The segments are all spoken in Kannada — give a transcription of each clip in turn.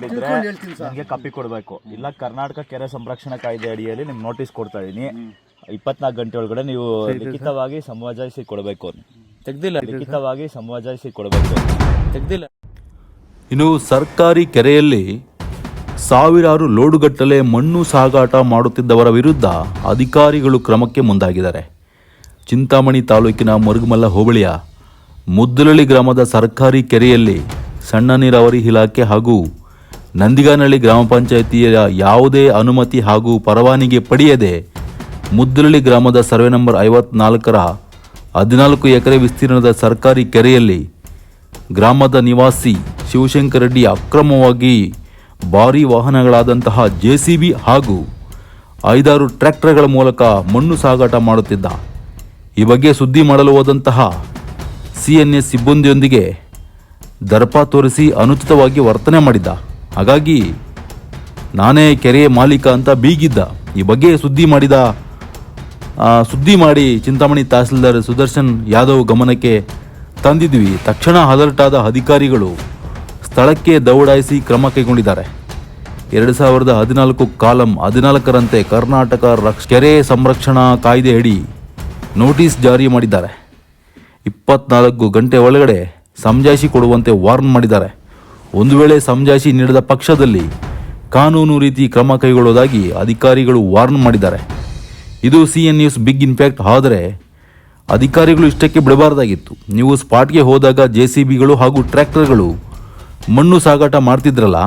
ಸರ್. ನನಗೆ ಕಾಪಿ ಕೊಡಬೇಕು. ಇಲ್ಲ ಕರ್ನಾಟಕ ಕೆರೆ ಸಂರಕ್ಷಣಾ ಕಾಯ್ದೆ ಅಡಿಯಲ್ಲಿ ನಿಮ್ಗೆ ನೋಟಿಸ್ ಕೊಡ್ತಾ ಇದೀನಿ. ಇಪ್ಪತ್ನಾಲ್ಕು ಗಂಟೆ ಒಳಗಡೆ ನೀವು ಲಿಖಿತವಾಗಿ ಸಮಜಾಯಿಸಿ ಕೊಡಬೇಕು. ತೆಗ್ದಿಲ್ಲ. ಲಿಖಿತವಾಗಿ ಸಮಜಾಯಿಸಿ ಕೊಡಬೇಕು. ತೆಗ್ದಿಲ್ಲ. ಇನ್ನು ಸರ್ಕಾರಿ ಕೆರೆಯಲ್ಲಿ ಸಾವಿರಾರು ಲೋಡುಗಟ್ಟಲೆ ಮಣ್ಣು ಸಾಗಾಟ ಮಾಡುತ್ತಿದ್ದವರ ವಿರುದ್ಧ ಅಧಿಕಾರಿಗಳು ಕ್ರಮಕ್ಕೆ ಮುಂದಾಗಿದ್ದಾರೆ. ಚಿಂತಾಮಣಿ ತಾಲೂಕಿನ ಮರುಗಮಲ್ಲ ಹೋಬಳಿಯ ಮುದ್ದಲಳ್ಳಿ ಗ್ರಾಮದ ಸರ್ಕಾರಿ ಕೆರೆಯಲ್ಲಿ ಸಣ್ಣ ನೀರಾವರಿ ಇಲಾಖೆ ಹಾಗೂ ನಂದಿಗಾನಹಳ್ಳಿ ಗ್ರಾಮ ಪಂಚಾಯಿತಿಯ ಯಾವುದೇ ಅನುಮತಿ ಹಾಗೂ ಪರವಾನಿಗೆ ಪಡೆಯದೆ ಮುದ್ದಲಳ್ಳಿ ಗ್ರಾಮದ ಸರ್ವೆ ನಂಬರ್ ಐವತ್ನಾಲ್ಕರ ಹದಿನಾಲ್ಕು ಎಕರೆ ವಿಸ್ತೀರ್ಣದ ಸರ್ಕಾರಿ ಕೆರೆಯಲ್ಲಿ ಗ್ರಾಮದ ನಿವಾಸಿ ಶಿವಶಂಕರ ರೆಡ್ಡಿ ಅಕ್ರಮವಾಗಿ ಭಾರೀ ವಾಹನಗಳಾದಂತಹ ಜೆಸಿಬಿ ಹಾಗೂ ಐದಾರು ಟ್ರ್ಯಾಕ್ಟರ್ಗಳ ಮೂಲಕ ಮಣ್ಣು ಸಾಗಾಟ ಮಾಡುತ್ತಿದ್ದ. ಈ ಬಗ್ಗೆ ಸುದ್ದಿ ಮಾಡಲು ಹೋದಂತಹ ಸಿಎನ್ಎಸ್ ಸಿಬ್ಬಂದಿಯೊಂದಿಗೆ ದರ್ಪ ತೋರಿಸಿ ಅನುಚಿತವಾಗಿ ವರ್ತನೆ ಮಾಡಿದ್ದ. ಹಾಗಾಗಿ ನಾನೇ ಕೆರೆ ಮಾಲೀಕ ಅಂತ ಬೀಗಿದ್ದ. ಈ ಬಗ್ಗೆ ಸುದ್ದಿ ಮಾಡಿದ ಸುದ್ದಿ ಮಾಡಿ ಚಿಂತಾಮಣಿ ತಹಸೀಲ್ದಾರ್ ಸುದರ್ಶನ್ ಯಾದವ್ ಗಮನಕ್ಕೆ ತಂದಿದ್ವಿ. ತಕ್ಷಣ ಅಲರ್ಟ್ ಅಧಿಕಾರಿಗಳು ಸ್ಥಳಕ್ಕೆ ದೌಡಾಯಿಸಿ ಕ್ರಮ ಕೈಗೊಂಡಿದ್ದಾರೆ. ಎರಡು ಸಾವಿರದ ಹದಿನಾಲ್ಕು ಕಾಲಂ ಹದಿನಾಲ್ಕರಂತೆ ಕರ್ನಾಟಕ ರಕ್ಷ, ಕೆರೆ ಸಂರಕ್ಷಣಾ ಕಾಯ್ದೆಯಡಿ ನೋಟಿಸ್ ಜಾರಿ ಮಾಡಿದ್ದಾರೆ. ಇಪ್ಪತ್ನಾಲ್ಕು ಗಂಟೆ ಒಳಗಡೆ ಸಮಜಾಯಿಸಿ ಕೊಡುವಂತೆ ವಾರ್ನ್ ಮಾಡಿದ್ದಾರೆ. ಒಂದು ವೇಳೆ ಸಮಜಾಯಿಷಿ ನೀಡದ ಪಕ್ಷದಲ್ಲಿ ಕಾನೂನು ರೀತಿ ಕ್ರಮ ಕೈಗೊಳ್ಳುವುದಾಗಿ ಅಧಿಕಾರಿಗಳು ವಾರ್ನ್ ಮಾಡಿದ್ದಾರೆ. ಇದು C N news big impact, ಆದರೆ ಅಧಿಕಾರಿಗಳು ಇಷ್ಟಕ್ಕೆ ಬಿಡಬಾರದಾಗಿತ್ತು. ನೀವು ಸ್ಪಾಟ್ಗೆ ಹೋದಾಗ ಜೆ ಸಿ ಬಿಗಳು ಹಾಗೂ ಟ್ರ್ಯಾಕ್ಟರ್ಗಳು ಮಣ್ಣು ಸಾಗಾಟ ಮಾಡ್ತಿದ್ರಲ್ಲ,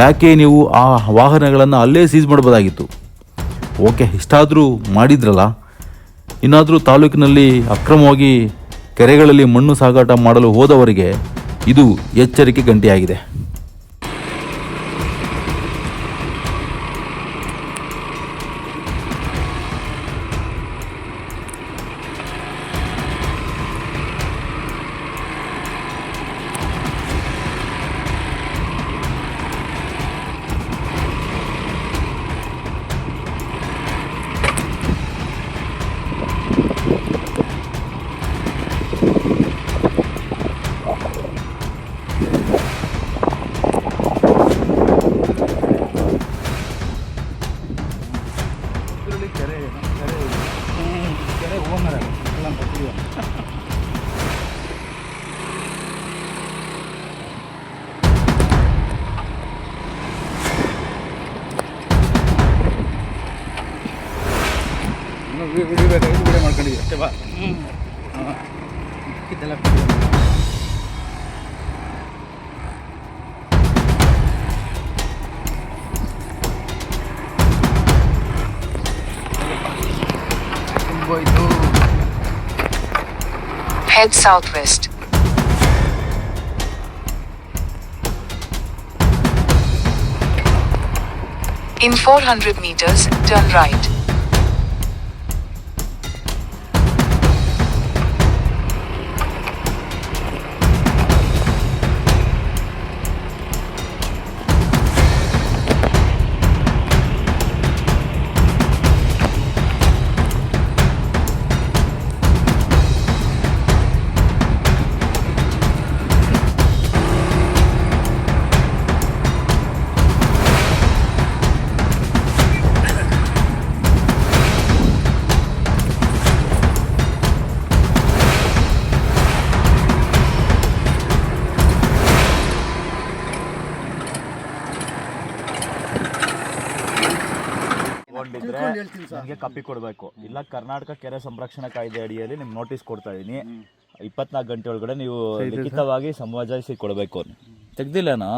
ಯಾಕೆ ನೀವು ಆ ವಾಹನಗಳನ್ನು ಅಲ್ಲೇ ಸೀಸ್ ಮಾಡಬಹುದಾಗಿತ್ತು ಓಕೆ, ಇಷ್ಟಾದರೂ ಮಾಡಿದ್ರಲ್ಲ? ಇನ್ನಾದರೂ ತಾಲೂಕಿನಲ್ಲಿ ಅಕ್ರಮವಾಗಿ ಕೆರೆಗಳಲ್ಲಿ ಮಣ್ಣು ಸಾಗಾಟ ಮಾಡಲು ಹೋದವರಿಗೆ ಇದು ಎಚ್ಚರಿಕೆ ಗಂಟೆಯಾಗಿದೆ. ಓನರ್ ಎಲ್ಲ ಬರ್ತೀವಿ ವಿಡಿಯೋ ಮಾಡ್ಕೊಂಡಿದ್ದೀವಿ ಅಷ್ಟೇ ಬಾ ಹಾಂ ಇದೆಲ್ಲ ತುಂಬೋಯ್ತು Head southwest. In 400 meters, turn right. ತಗೊಂಡಿದ್ರೆ ನಿಮಗೆ ಹೇಳ್ತೀನಿ ಸರ್. ನನಗೆ ಕಾಪಿ ಕೊಡಬೇಕು. ಇಲ್ಲ ಕರ್ನಾಟಕ ಕೆರೆ ಸಂರಕ್ಷಣಾ ಕಾಯ್ದೆ ಅಡಿಯಲ್ಲಿ ನಿಮ್ಗೆ ನೋಟಿಸ್ ಕೊಡ್ತಾ ಇದೀನಿ. ಇಪ್ಪತ್ನಾಲ್ಕು ಗಂಟೆ ಒಳಗಡೆ ನೀವು ಲಿಖಿತವಾಗಿ ಸಮಜಾಯಿಸಿ ಕೊಡಬೇಕು ತೆಗ್ದಿಲ್ಲನಾ?